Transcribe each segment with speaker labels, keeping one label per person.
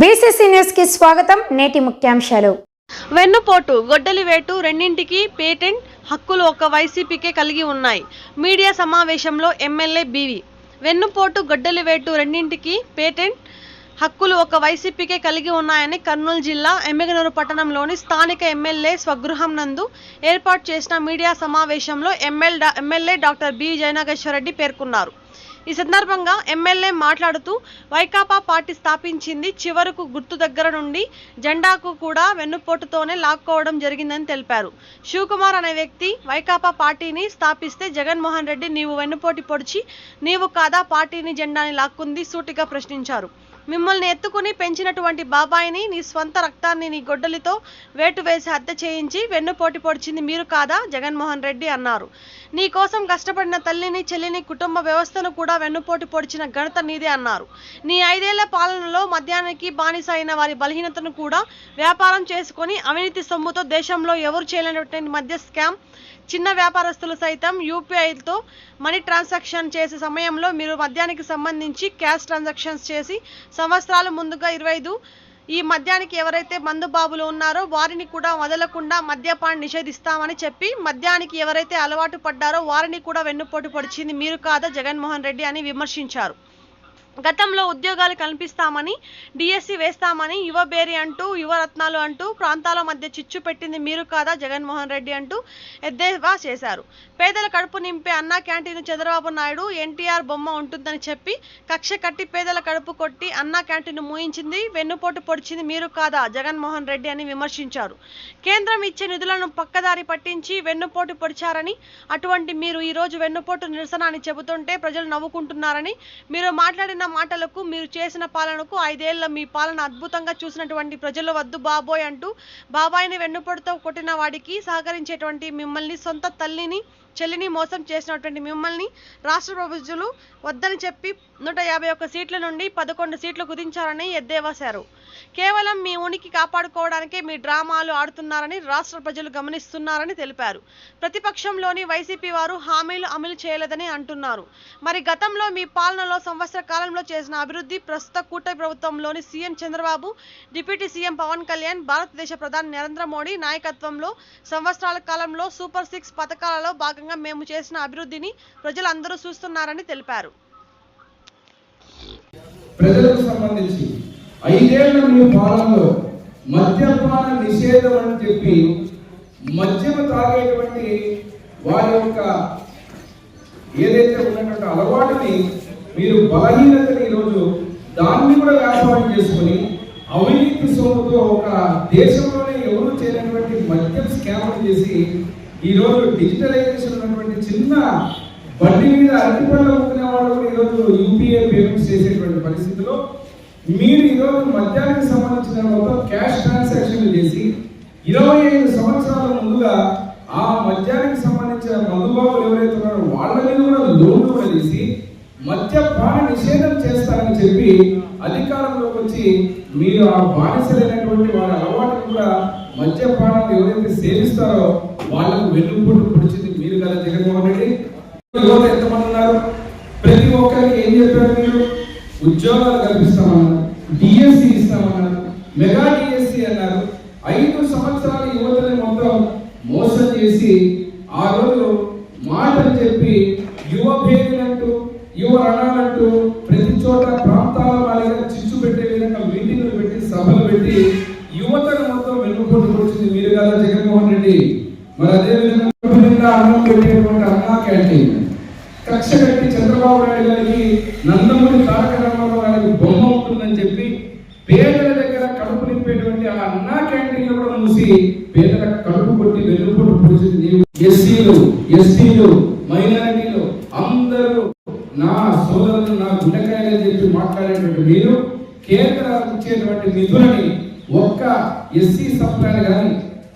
Speaker 1: BCC న్యూస్కి స్వాగతం. నేటి ముఖ్యాంశాలు.
Speaker 2: వెన్నుపోటు గొడ్డలి వేటు రెండింటికి పేటెంట్ హక్కులు ఒక వైసీపీకే కలిగి ఉన్నాయి. మీడియా సమావేశంలో ఎమ్మెల్యే బీవి. వెన్నుపోటు గొడ్డలి వేటు రెండింటికి పేటెంట్ హక్కులు ఒక వైసీపీకే కలిగి ఉన్నాయని కర్నూలు జిల్లా ఎమ్మెగనూరు పట్టణంలోని స్థానిక ఎమ్మెల్యే స్వగృహం నందు ఏర్పాటు చేసిన మీడియా సమావేశంలో MLA MLA doctor B. Jayanageswarareddy పేర్కొన్నారు. ఈ సందర్భంగా ఎమ్మెల్యే మాట్లాడుతూ వైకాపా పార్టీ స్థాపించింది చివరకు గుర్తు దగ్గర నుండి జెండాకు కూడా వెన్నుపోటుతోనే లాక్కోవడం జరిగిందని తెలిపారు. శివకుమార్ అనే వ్యక్తి వైకాపా పార్టీని స్థాపిస్తే జగన్మోహన్ రెడ్డి నీవు వెన్నుపోటు పొడిచి నీవు కాదా పార్టీని జెండాని లాక్కుంది సూటిగా ప్రశ్నించారు. మిమ్మల్ని ఎత్తుకుని పెంచినటువంటి బాబాయిని నీ స్వంత రక్తాన్ని నీ గొడ్డలితో వేటు వేసి హత్య చేయించి వెన్నుపోటు పొడిచింది మీరు కాదా? జగన్మోహన్ రెడ్డి అన్నారు. నీ కోసం కష్టపడిన తల్లిని చెల్లిని కుటుంబ వ్యవస్థను కూడా వెన్నుపోటు పొడిచిన ఘనత నీదే అన్నారు. నీ ఐదేళ్ళ పాలనలో మద్యానికి బానిస అయిన వారి బలహీనతను కూడా వ్యాపారం చేసుకొని అవినీతి సొమ్ముతో దేశంలో ఎవరు చేయలేనటువంటి మద్య స్కామ్ చిన్న వ్యాపారస్తులు సైతం యూపీఐతో మనీ ట్రాన్సాక్షన్ చేసే సమయంలో మీరు మద్యానికి సంబంధించి క్యాష్ ట్రాన్సాక్షన్స్ చేసి సంవత్సరాల ముందుగా ఇరవై ఐదు ఈ మద్యానికి ఎవరైతే మందు బాబులు ఉన్నారో వారిని కూడా వదలకుండా మద్యపాన్ని నిషేధిస్తామని చెప్పి మద్యానికి ఎవరైతే అలవాటు పడ్డారో వారిని కూడా వెన్నుపోటు పొడిచింది మీరు కాదా జగన్మోహన్ రెడ్డి అని విమర్శించారు. గతంలో ఉద్యోగాలు కల్పిస్తామని డిఎస్సి వేస్తామని యువ బేరి అంటూ యువరత్నాలు అంటూ ప్రాంతాల మధ్య చిచ్చు పెట్టింది మీరు కాదా జగన్మోహన్ రెడ్డి అంటూ ఎద్దేవా చేశారు. పేదల కడుపు నింపే అన్నా క్యాంటీన్ చంద్రబాబు నాయుడు ఎన్టీఆర్ బొమ్మ ఉంటుందని చెప్పి కక్ష కట్టి పేదల కడుపు కొట్టి అన్నా క్యాంటీన్ మూయించింది వెన్నుపోటు పొడిచింది మీరు కాదా జగన్మోహన్ రెడ్డి అని విమర్శించారు. కేంద్రం ఇచ్చే నిధులను పక్కదారి పట్టించి వెన్నుపోటు పొడిచారని అటువంటి మీరు ఈరోజు వెన్నుపోటు నిరసన అని చెబుతుంటే ప్రజలు నవ్వుకుంటున్నారని మీరు మాట్లాడిన మాటలకు మీరు చేసిన పాలనకు ఐదేళ్ళ మీ పాలన అద్భుతంగా చూసినటువంటి ప్రజలు వద్దు బాబోయ్ అంటూ బాబాయిని వెన్నుపోటుతో కొట్టిన వాడికి సహకరించేటువంటి మిమ్మల్ని సొంత తల్లిని చెల్లిని మోసం చేసినటువంటి మిమ్మల్ని రాష్ట్ర ప్రభుత్వాలు వద్దని చెప్పి నూట యాభై ఒక్క సీట్ల నుండి పదకొండు సీట్లు కుదించారని ఎద్దేవాశారు కేవలం మీ ఉనికి కాపాడుకోవడానికే మీ డ్రామాలు ఆడుతున్నారని రాష్ట్ర ప్రజలు గమనిస్తున్నారని తెలిపారు. ప్రతిపక్షంలోని వైసీపీ వారు హామీలు అమలు చేయలేదని అంటున్నారు. మరి గతంలో మీ పాలనలో సంవత్సర కాలంలో చేసిన అభివృద్ధి ప్రస్తుత కూటమి ప్రభుత్వంలోని CM Chandrababu deputy CM Pawan Kalyan భారతదేశ ప్రధాని నరేంద్ర మోడీ నాయకత్వంలో సంవత్సరాల కాలంలో సూపర్ సిక్స్ పథకాలలో భాగంగా మేము చేసిన అభివృద్ధిని ప్రజలందరూ చూస్తున్నారని తెలిపారు.
Speaker 3: ప్రజలకు సంబంధించి ఐదేళ్ళ మీ పాలనలో మద్యపాన నిషేధం అని చెప్పి మద్యం తాగేటువంటి వారి యొక్క ఏదైతే ఉన్నటువంటి అలవాటుని మీరు బలహీనతని ఈరోజు దాన్ని కూడా వ్యాపారం చేసుకొని అవినీతి సొమ్ముతో ఒక దేశంలోనే ఎవరు చేయనటువంటి మద్యం స్కామ్ చేసి ఈరోజు డిజిటలైజేషన్ ఉన్నటువంటి చిన్న బండి మీద అరటిపళ్ళు అమ్ముకునే వాళ్ళు కూడా ఈరోజు యూపీఐ పేమెంట్స్ చేసేటువంటి పరిస్థితిలో మీరు ఈరోజు మద్యానికి సంబంధించిన మొత్తం క్యాష్ ట్రాన్సాక్షన్లు చేసి ఇరవై ఐదు సంవత్సరాల ముందుగా ఆ మద్యానికి సంబంధించిన మధుబాబులు ఎవరైతే ఉన్నారో వాళ్ళ మీద కూడా లోన్లు కూడా తీసి మద్యపాన నిషేధం చేస్తారని చెప్పి అధికారంలోకి వచ్చి మీరు ఆ బానిసలైనటువంటి వారి అలవాటు కూడా మద్యపానం ఎవరైతే సేవిస్తారో వాళ్ళకు వెన్నుపోటు పొడిచింది మీరు కదా జగన్మోహన్ రెడ్డి. యువత ఎంతమంది ఉన్నారు? ప్రతి ఒక్కరికి ఏం చెప్పారు మీరు? ఉద్యోగాలు కల్పిస్తామన్నారు డిఎస్సి ఇస్తామన్నారు మెగా డిఎస్సి అన్నారు. ఐదు సంవత్సరాల యువతని మొత్తం మోసం చేసి ఆ రోజు మాటలు చెప్పి యువ భేదులంటూ యువ రణాలంటూ ప్రతి చోట ప్రాంతాల వారిగా చిచ్చు పెట్టే విధంగా మీటింగ్లు పెట్టి సభలు పెట్టి యువతను మొత్తం వెన్నుపోటు పొడిచింది మీరు కదా జగన్మోహన్ రెడ్డి? మరి అదేవిధంగా విధంగా అన్నం పెట్టేటువంటి అన్నా క్యాంటీన్. కక్ష కట్టి చంద్రబాబు నాయుడు గారికి నందమూరి తారక రామారావు గారికి బొమ్మ ఉంటుందని చెప్పి పేదల దగ్గర కడుపు నింపేటువంటి ఆ అన్నా క్యాంటీన్ కూడా మూసి పేదల కడుపు కొట్టి వెన్నుపోటు పూసింది ఎస్సీలు ఎస్టీలు మైనారిటీలు అందరూ నా సోదరులు నా గుండెకాయలు చెప్పి మాట్లాడేటువంటి మీరు కేంద్రాలు ఇచ్చేటువంటి నిధులని ఒక్క ఎస్సీ సప్లైలు కానీ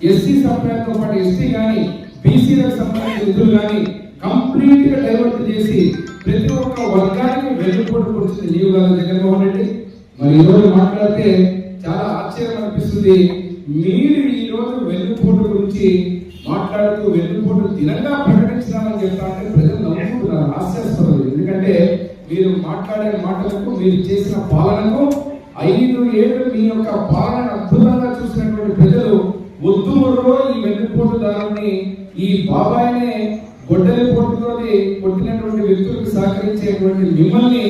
Speaker 3: ఎస్సీ సప్లైతో పాటు ఎస్టీ కానీ బీసీలకు సంబంధించిన నిధులు కానీ కంప్లీట్గా డైవర్ట్ చేసి ప్రతి ఒక్క వర్గానికి వెన్నుపోటు కొడుతుంది నీవు గారు జగన్మోహన్ రెడ్డి మరి ఈ రోజు మాట్లాడితే చాలా ఆశ్చర్యం అనిపిస్తుంది. మీరు ఈ రోజు వెన్నుపోటు గురించి మాట్లాడుతూ వెన్నుపోటు దినంగా ప్రకటించాలని చెప్తానంటే ప్రజలు నమ్ముకుంటున్నారు ఆశ్చర్యపడదు ఎందుకంటే మీరు మాట్లాడే మాటలకు మీరు చేసిన పాలనకు ఐదు ఏళ్ళు మీ యొక్క పాలన అద్భుతంగా చూసినటువంటి ప్రజలు ఒత్తుమూరులో ఈ వెన్నుపోటుదారుని ఈ బాబాయినే గొడ్డలి పోటుతోటి కొట్టినటువంటి వ్యక్తులకు సహకరించేటువంటి మిమ్మల్ని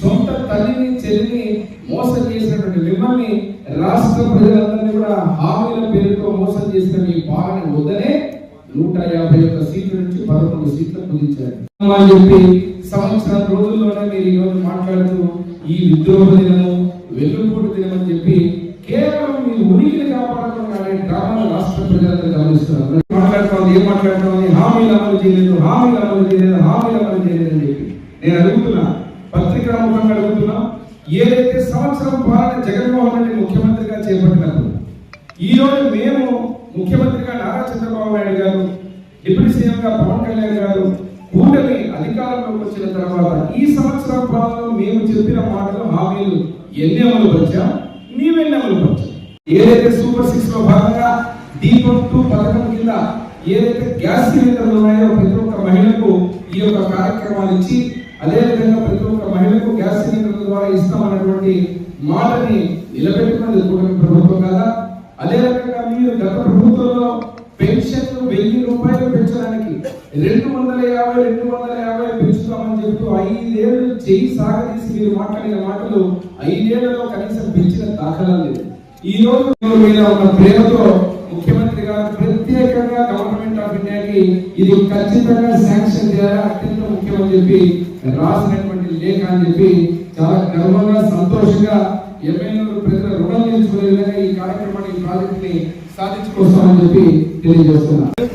Speaker 3: సొంత తల్లిని చెల్లిని మోసం చేసినటువంటి మిమ్మల్ని రాష్ట్ర ప్రజలందరినీ కూడా హామీల పేరుతో మోసం చేసిన మీ పాలన వద్దనే నూట యాభై ఒక్క సీట్ల నుంచి పదకొండు సీట్లు కుదించారు. అని చెప్పి సంవత్సరం రోజుల్లోనే మీరు ఈరోజు మాట్లాడుతూ ఈ విద్రోహ దినము వెన్నుపోటు దినం అని చెప్పి కేవలం మీ ఉనికిని కాపాడకుండా డ్రామాను ప్రజలందరూ గమనిస్తున్నారు. మాట్లాడుతోంది ఏం మాట్లాడుతోంది? హామీలు అమలు చేయలేదు హామీలు అమలు చేయలేదు హామీలు అమలు చేయలేదు అని చెప్పి. నేను అడుగుతున్నా పత్రికా ముఖంగా అడుగుతున్నా ఏదైతే సంవత్సరం పాలన జగన్మోహన్ రెడ్డి ముఖ్యమంత్రిగా చేపట్టినప్పుడు ఈరోజు మేము ముఖ్యమంత్రిగా నారా చంద్రబాబు నాయుడు గారు డిప్యూటీ సీఎంగా పవన్ కళ్యాణ్ గారు కూటమి అధికారంలోకి వచ్చిన తర్వాత ఈ సంవత్సరం పాలనలో మేము చెప్పిన మాటలు హామీలు ఎన్ని అమలు పరిచాం? నీవెన్ని అమలు పరిచాం? ఏదైతే సూపర్ సిక్స్లో భాగంగా దీపం టూ పథకం కింద ఏదైతే గ్యాస్ సిలిండర్లు ఉన్నాయో ప్రతి ఒక్క మహిళకు ఈ యొక్క కార్యక్రమాలు ఇచ్చి అదే విధంగా ప్రతి ఒక్క మహిళకు గ్యాస్ సిలిండర్ల ద్వారా ఇస్తామన్నటువంటి మాటని నిలబెట్టుకున్నది కూడా ప్రభుత్వం కదా? అదే రకంగా మీరు గత ప్రభుత్వంలో పెన్షన్లు వెయ్యి రూపాయలు పెంచడానికి రెండు వందల యాభై రెండు వందల యాభై పెంచుతామని చెప్తూ ఐదేళ్ళు చేయి సాగదీసి మీరు మాట్లాడిన మాటలు ఐదేళ్ళలో కనీసం పెంచిన దాఖలా లేదు ఈ రోజు మీద ఉన్న ప్రేమతో ఇది ఖచ్చితంగా శాంక్షన్ చేయాలి అత్యంత ముఖ్యమని చెప్పి రాసినటువంటి లేఖ అని చెప్పి చాలా గర్వంగా సంతోషంగా ఎమ్మెల్యేలు ప్రజల రుణం తీర్చుకునే విధంగా ఈ కార్యక్రమాన్ని ఈ ప్రాజెక్ట్ని సాధించుకొస్తామని చెప్పి తెలియజేస్తున్నారు